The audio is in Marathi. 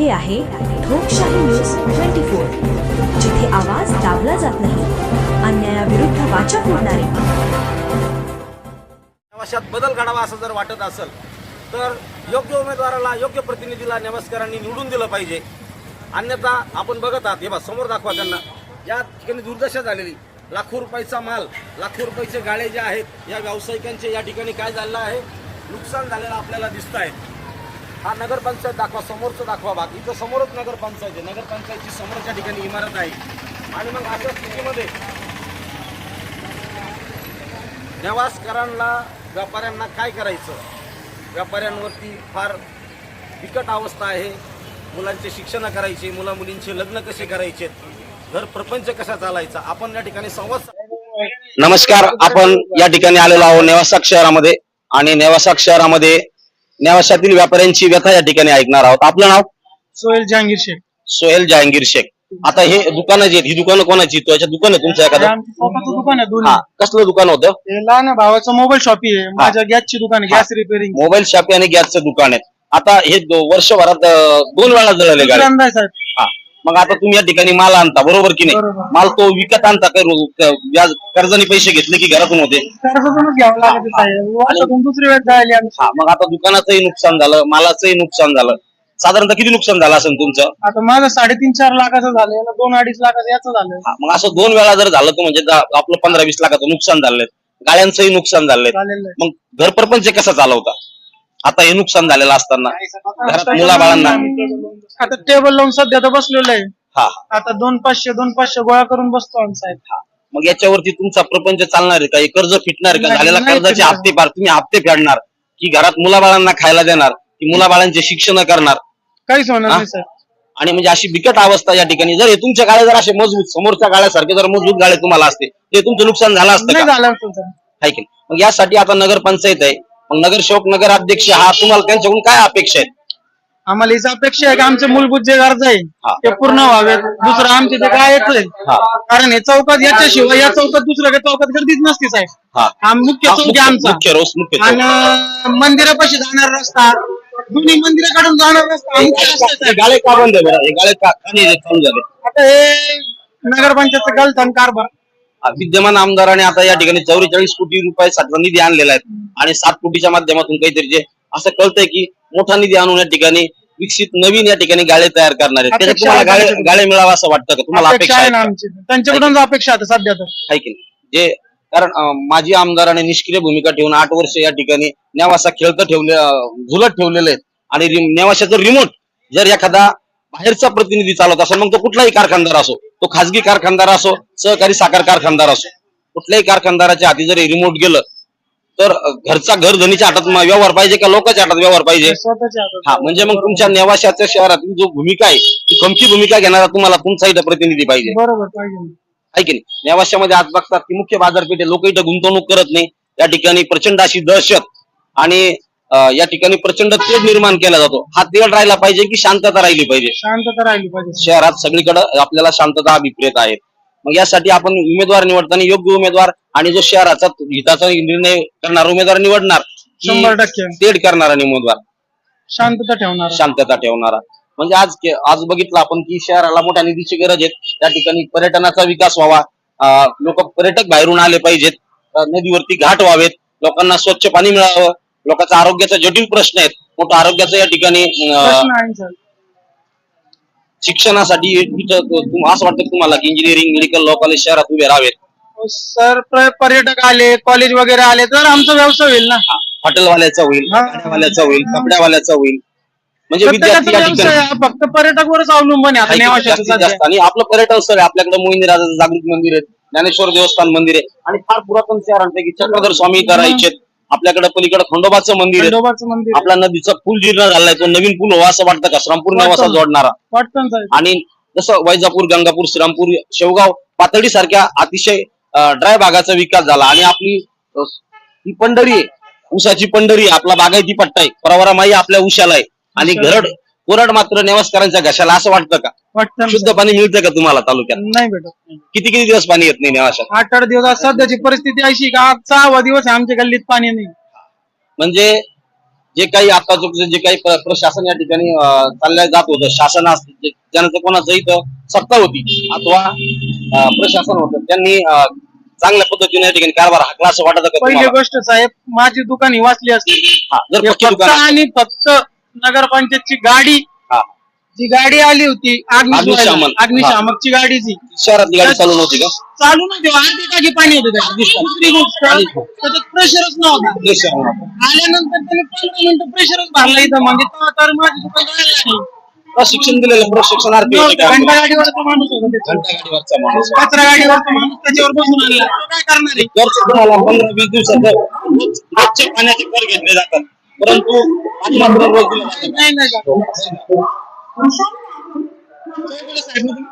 हे आहे लोकशाही न्यूज ट्वेंटी फोर जिथे आवाज दाबला जात नाही अन्यायाविरुद्ध वाचा फोडणारे. प्रवाशात बदल घडावा असं जर वाटत असेल तर योग्य उमेदवाराला योग्य प्रतिनिधीला नमस्कारांनी निवडून दिलं पाहिजे. अन्यथा आपण बघत आहात हे बा समोर दाखवा त्यांना. या ठिकाणी दुर्दशा झालेली. लाखो रुपयाचा माल लाखो रुपयाचे गाळे जे आहेत या व्यावसायिकांचे या ठिकाणी काय झालेलं आहे? नुकसान झालेलं आपल्याला दिसत आहे हा नगरपंचायत दाखवा समोरचं दाखवा भाग इथं समोरच नगरपंचायत आहे. नगरपंचायतची समोरच्या ठिकाणी इमारत आहे. आणि मग अशा स्थितीमध्ये नेवासकरांना व्यापाऱ्यांना काय करायचं? व्यापाऱ्यांवरती फार बिकट अवस्था आहे. मुलांचे शिक्षण करायचे मुला मुलींचे लग्न कसे करायचे? घर प्रपंच कसा चालायचा? आपण या ठिकाणी संवाद नमस्कार आपण या ठिकाणी आलेलो आहोत नेवासाक शहरामध्ये. आणि नेवासाक शहरामध्ये नेवासातील व्यापाऱ्यांची व्यथा या ठिकाणी ऐकणार आहोत. आपलं नाव? सोहेल जहांगीर शेख. सोहेल जहांगीर शेख. आता हे दुकानं जी आहेत ही दुकानं कोणाची आहेत? याच्या दुकान आहे तुमचं एखादं? आमचं स्वतःचं दुकान आहे दोन्ही. हा कसलं दुकान होतं? हे लहान भावाचं मोबाईल शॉपी आहे. माझ्या गॅसची दुकान आहे गॅस रिपेअरिंग मोबाईल शॉपी आणि गॅसचं दुकान आहे. आता हे दो- वर्षभरात अं, दोन वेळा जळाले गाडी. दुकानदार आहे साहेब. मग आता तुम्ही या ठिकाणी माल आणता बरोबर की नाही? बरोबर. माल तो विकत आणता काय रो- क- व्याज कर्जाने पैसे घेतले की घरातून होते? कर्जातूनच घ्यावं लागत साहेब. वर्षातून दुसरी वेळ जायला आमची हा मग आता दुकानाचंही नुकसान झालं मालाचंही नुकसान झालं. साधारणतः किती नुकसान झालं असेल तुमचं? आता माझं साडेतीन चार लाखाचं झालं याला दोन अडीच लाखाचं याचं झालं. हा, मग असं दोन वेळा जर झालं तर म्हणजे आपलं पंधरा वीस लाखाचं नुकसान झालंय गाड्यांचंही नुकसान झालंय झालेलं आहे. मग घर प्रपंच कसा चालवता? आता हे नुकसान झालेलं असताना घरात मुलाबाळांना. आता टेबल लावून सध्या तर बसलेलं आहे. हा. आता दोन पाचशे दोन पाचशे गोळा करून बसतो आम्ही साहेब. मग याच्यावरती तुमचा प्रपंच चालणार आहे का? हे कर्ज फिटणार आहे का? नाही, झालेल्या नाही कर्जाचे फिटणार. हप्ते पार तुम्ही हप्ते फेडणार. की घरात मुलाबाळांना खायला देणार की मुलाबाळांचे शिक्षण करणार. काहीच होणार हा? नाही साहेब. आणि म्हणजे अशी बिकट अवस्था या ठिकाणी. जर हे तुमच्या गाड्या जर असे मजबूत समोरच्या गाड्यासारखे जर मजबूत गाड्या तुम्हाला असते ते तुमचं नुकसान झालं असतं नाही का? झालं असतं साहेब. आहे की नाही? मग यासाठी आता नगरपंचायत आहे. मग नगरसेवक नगराध्यक्ष हा तुम्हाला त्यांच्याकडून काय अपेक्षा आहेत? आम्हाला हीच अपेक्षा आहे की आमचे मूलभूत जे गरज आहे हा. ते पूर्ण व्हावेत. दुसरं आमचे जे काय आहे हा. कारण हे चौकात याच्याशिवाय या चौकात दुसऱ्या काही चौकात गर्दीच नसते साहेब हा. हा मुख्य हा, चौक मुख्य- आहे आमचा. मुख्य रोज मुख्य चौक. आणि मंदिरापाशी जाणारा रस्ता दोन्ही मंदिराकडून जाणारा रस्ता हा मुख्य रस्ता आहे. हे साहेब. गाळे का बंद आहे बरं? हे गाळे का का नाही? चालू झाले. आता हे नगरपंचायतचं गलथन कारभार. विद्यमान आमदाराने आता या ठिकाणी चौवेचाळीस कोटी रुपयाचा निधी आणलेला आहे. आणि सात कोटीच्या माध्यमातून काहीतरी जे असं कळतंय की मोठा निधी आणून या ठिकाणी विकसित नवीन या ठिकाणी गाळे तयार करणार आहेत. त्याच्यात तुम्हाला गाळे. गाळे मिळावा असं वाटतं का? तुम्हाला अपेक्षा आहे ना? आमची. त्यांच्याकडून अपेक्षा आता सध्या तर. आहे की नाही? जे कारण अं, माजी आमदाराने निष्क्रिय भूमिका ठेवून आठ वर्ष या ठिकाणी नेवासा खेळतं ठेवले अं, झुलत ठेवलेले आहेत. आणि रिम- नेवाशाचं रिमोट जर एखादा बाहेरचा प्रतिनिधी चालवत असेल मग तो कुठलाही कारखानदार असो तो खासगी कारखानदार असो सहकारी साखर कारखानदार असो कुठल्याही कारखानदाराच्या हाती जर रिमोट गेलं तर घरचा घर धनीच्या हातात व्यवहार पाहिजे का लोकांच्या हातात व्यवहार पाहिजे. हा म्हणजे मग तुमच्या नेवाशाच्या शहरातील जो भूमिका आहे ती खमकी भूमिका घेणारा तुम्हाला तुमचा इथं प्रतिनिधी पाहिजे बरोबर पाहिजे. आहे की नाही नेवाशामध्ये आज बघतात की मुख्य बाजारपेठ लोक इथं गुंतवणूक करत नाही या ठिकाणी प्रचंड अशी दहशत आणि या ठिकाणी प्रचंड तेढ निर्माण केला जातो. हा तेढ राहिला पाहिजे की शांतता राहिली पाहिजे? शांतता राहिली पाहिजे. शहरात सगळीकडे आपल्याला शांतता अभिप्रेत आहे. मग यासाठी आपण उमेदवार निवडताना योग्य उमेदवार आणि जो शहराचा हिताचा निर्णय करणारा उमेदवार निवडणार शंभर टक्के. तेढ करणारा उमेदवार. शांतता ठेवणार. शांतता ठेवणारा. म्हणजे आज आज बघितलं आपण की शहराला मोठ्या निधीची गरज आहे. त्या ठिकाणी पर्यटनाचा विकास व्हावा. लोक पर्यटक बाहेरून आले पाहिजेत. नदीवरती घाट व्हावेत. लोकांना स्वच्छ पाणी मिळावं. लोकांचा आरोग्याचा जटिल प्रश्न आहेत. मोठा आरोग्याचा या ठिकाणी अं, प्रश्न आहे सर. शिक्षणासाठी असं वाटतं तुम्हाला की इंजिनिअरिंग मेडिकल लॉ कॉलेज शहरात उभे राहावेत? सर प्र- पर्यटक आले कॉलेज वगैरे आले तर आमचा व्यवसाय होईल ना. हॉटेलवाल्याचा होईल हा. भाजीवाल्याचा होईल कपड्यावाल्याचा होईल. म्हणजे विद्यार्थी प्रत्येकाचा या व्यवसाय ठिकाणी हा फक्त पर्यटकवरच अवलंबून आहे आता जास्तीत नेवाशाचं जास्तीत सध्या. जास्त. आणि आपलं पर्यटन स्थळ आहे आपल्याकडे मोहिनी राजाचं जागृत मंदिर आहे ज्ञानेश्वर देवस्थान मंदिर आहे आणि फार पुरातन शहरांपैकी चक्रधर स्वामी इथं राहायचे आपल्याकडे पलीकडे खंडोबाचं मंदिर आहे. खंडोबाचं मंदिर आपला नदीचा पूल जीर्ण झालाय तो नवीन पूल व्हावा असं वाटतं का? श्रामपूर नेवासा. जोडणारा. साहेब. आणि जसं वैजापूर गंगापूर श्रीरामपूर शेवगाव पातळी सारख्या अतिशय ड्राय भागाचा विकास झाला. आणि आपली ही पंढरी आहे. ऊसाची पंढरी आहे. आपला बागायती पट्टा आहे. परवरा माई आपल्या उशाला आहे. आणि घरड कोरड मात्र नेवासकरांच्या घशाला असं वाटतं का? वाटतं शुद्ध पाणी मिळतं का तुम्हाला तालुक्यात? नाही भेटत. किती किती दिवस पाणी येत नाही नेवाशात? आठ आठ दिवस सध्याची परिस्थिती अशी का आज सहावा दिवस आहे आमच्या गल्लीत पाणी नाही. म्हणजे जे काही आता जे काही प्र- प्रशासन या ठिकाणी अं, चालल्या जात होतं शासन असतं जे- ज्यानं कोणाचं इथं सत्ता होती अथवा अं, प्रशासन होतं त्यांनी अं, चांगल्या पद्धतीने या ठिकाणी कारभार हाकला असं वाटत का पहिली तुम्हाला? गोष्ट साहेब माझी दुकान ही वाचली असती. हा, जर हे पक्की फक्त दुकान आणि फक्त नगरपंचायतची गाडी हा. जी गाडी आली होती अग्निशामन. अग्निशामक अग्निशामकची गाडी जी शहरातली गाडी चालू नव्हती का चालू ना तेव्हा अर्धी टाकी पाणी होतं त्याच्यात. दुसरी गोष्ट त्याच्यात प्रेशरच नव्हता. आल्यानंतर त्यांनी पंधरा मिनिटं प्रेशरच भरला इथं म्हणजे तेव्हा तर माझी दुकान जायला लागली प्रशिक्षण दिलेलं प्रशिक्षणार्थी होते का? घंटा गाडीवरचा माणूस होता त्याच्यावर. घंटा गाडीवरचा माणूस कचरा गाडीवरचा माणूस त्याच्यावर बसून आणला तो काय करणार आहे तुम्हाला पंधरा वीस रोजचे पाण्याचे कर घेतले जातात परंतु पाणी मात्र रोज दिलं जातं. नाही नाही का? चौगुले साहेब,